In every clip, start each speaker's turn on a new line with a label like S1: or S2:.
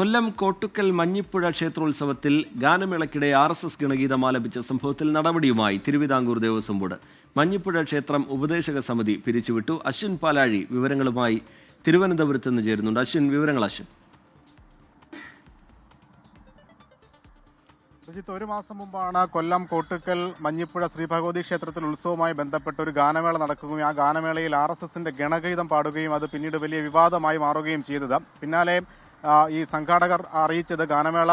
S1: കൊല്ലം കോട്ടുക്കൽ മഞ്ഞിപ്പുഴ ക്ഷേത്രോത്സവത്തിൽ ഗാനമേളയ്ക്കിടെ R S S ഗണഗീതം ആലപിച്ച സംഭവത്തിൽ നടപടിയുമായി തിരുവിതാംകൂർ ദേവസ്വം ബോർഡ്. മഞ്ഞിപ്പുഴ ക്ഷേത്രം ഉപദേശക സമിതി പിരിച്ചുവിട്ടു. അശ്വിൻ പാലാഴി വിവരങ്ങളുമായി തിരുവനന്തപുരത്ത് നിന്ന് ചേരുന്നുണ്ട്. അശ്വിൻ വിവരങ്ങൾ അശ്വിൻ.
S2: സുജിത്ത് ഒരു മാസം മുമ്പാണ് കൊല്ലം കോട്ടുക്കൽ മഞ്ഞിപ്പുഴ ശ്രീ ഭഗവതി ക്ഷേത്രത്തിൽ ഉത്സവവുമായി ബന്ധപ്പെട്ട ഒരു ഗാനമേള നടക്കുകയും ആ ഗാനമേളയിൽ ആർ എസ് എസിന്റെ ഗണഗീതം പാടുകയും അത് പിന്നീട് വലിയ വിവാദമായി മാറുകയും ചെയ്തത്. പിന്നാലെ ഈ സംഘാടകർ അറിയിച്ചത് ഗാനമേള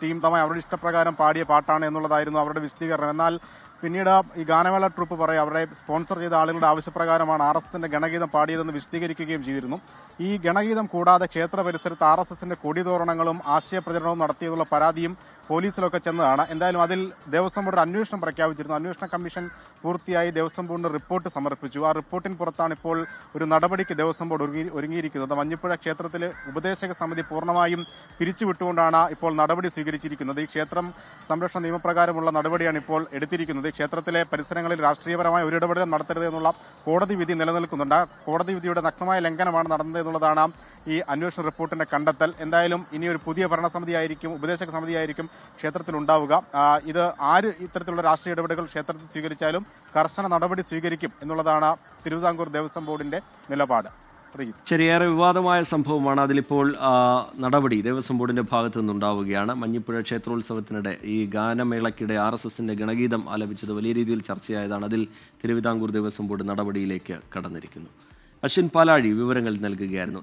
S2: ടീം തമ്മിൽ അവരുടെ ഇഷ്ടപ്രകാരം പാടിയ പാട്ടാണ് എന്നുള്ളതായിരുന്നു അവരുടെ വിശദീകരണം. എന്നാൽ പിന്നീട് ഈ ഗാനമേള ട്രൂപ്പ് പറയും അവരെ സ്പോൺസർ ചെയ്ത ആളുകളുടെ ആവശ്യപ്രകാരമാണ് ആർ എസ് എസിന്റെ ഗണഗീതം പാടിയതെന്ന് വിശദീകരിക്കുകയും ചെയ്തിരുന്നു. ഈ ഗണഗീതം കൂടാതെ ക്ഷേത്ര പരിസരത്ത് ആർ എസ് എസിന്റെ കൊടിതോരണങ്ങളും ആശയപ്രചരണവും നടത്തിയതുള്ള പരാതിയും പോലീസിലൊക്കെ ചെന്നതാണ്. എന്തായാലും അതിൽ ദേവസ്വം ബോർഡ് അന്വേഷണം പ്രഖ്യാപിച്ചിരുന്നു. അന്വേഷണ കമ്മീഷൻ പൂർത്തിയായി ദേവസ്വം ബോർഡിന് റിപ്പോർട്ട് സമർപ്പിച്ചു. ആ റിപ്പോർട്ടിന് പുറത്താണ് ഇപ്പോൾ ഒരു നടപടിക്ക് ദേവസ്വം ബോർഡ് ഒരുങ്ങി- ഒരുങ്ങിയിരിക്കുന്നത്. മഞ്ഞപ്പുഴ ക്ഷേത്രത്തിലെ ഉപദേശക സമിതി പൂർണമായും പിരിച്ചുവിട്ടുകൊണ്ടാണ് ഇപ്പോൾ നടപടി സ്വീകരിച്ചിരിക്കുന്നത്. ഈ ക്ഷേത്രം സംരക്ഷണ നിയമപ്രകാരമുള്ള നടപടിയാണ് ഇപ്പോൾ എടുത്തിരിക്കുന്നത്. ക്ഷേത്രത്തിലെ പരിസരങ്ങളിൽ രാഷ്ട്രീയപരമായ ഒരു ഇടപെടലും നടത്തരുത് എന്നുള്ള കോടതി വിധി നിലനിൽക്കുന്നുണ്ട്. കോടതി വിധിയുടെ നഗ്നമായ ലംഘനമാണ് നടന്നത് എന്നുള്ളതാണ് ഈ അന്വേഷണ റിപ്പോർട്ടിന്റെ കണ്ടെത്തൽ എന്തായാലും ഇനി ഒരു പുതിയ ഭരണസമിതി ആയിരിക്കും ഉപദേശക സമിതി ആയിരിക്കും ക്ഷേത്രത്തിൽ ഉണ്ടാവുക. ഇത് ആര് ഇത്തരത്തിലുള്ള രാഷ്ട്രീയ ഇടപെടലുകൾ ക്ഷേത്രത്തിൽ സ്വീകരിച്ചാലും കർശന നടപടി സ്വീകരിക്കും എന്നുള്ളതാണ് തിരുവിതാംകൂർ ദേവസ്വം ബോർഡിന്റെ നിലപാട്.
S1: ചെറിയേറെ വിവാദമായ സംഭവമാണ് അതിലിപ്പോൾ നടപടി ദേവസ്വം ബോർഡിന്റെ ഭാഗത്തു നിന്നുണ്ടാവുകയാണ്. മഞ്ഞിപ്പുഴ ക്ഷേത്രോത്സവത്തിനിടെ ഈ ഗാനമേളയ്ക്കിടെ ആർ എസ് എസിന്റെ ഗണഗീതം ആലപിച്ചത് വലിയ രീതിയിൽ ചർച്ചയായതാണ്. അതിൽ തിരുവിതാംകൂർ ദേവസ്വം ബോർഡ് നടപടിയിലേക്ക് കടന്നിരിക്കുന്നു. അശ്വിൻ പാലാഴി വിവരങ്ങൾ നൽകുകയായിരുന്നു.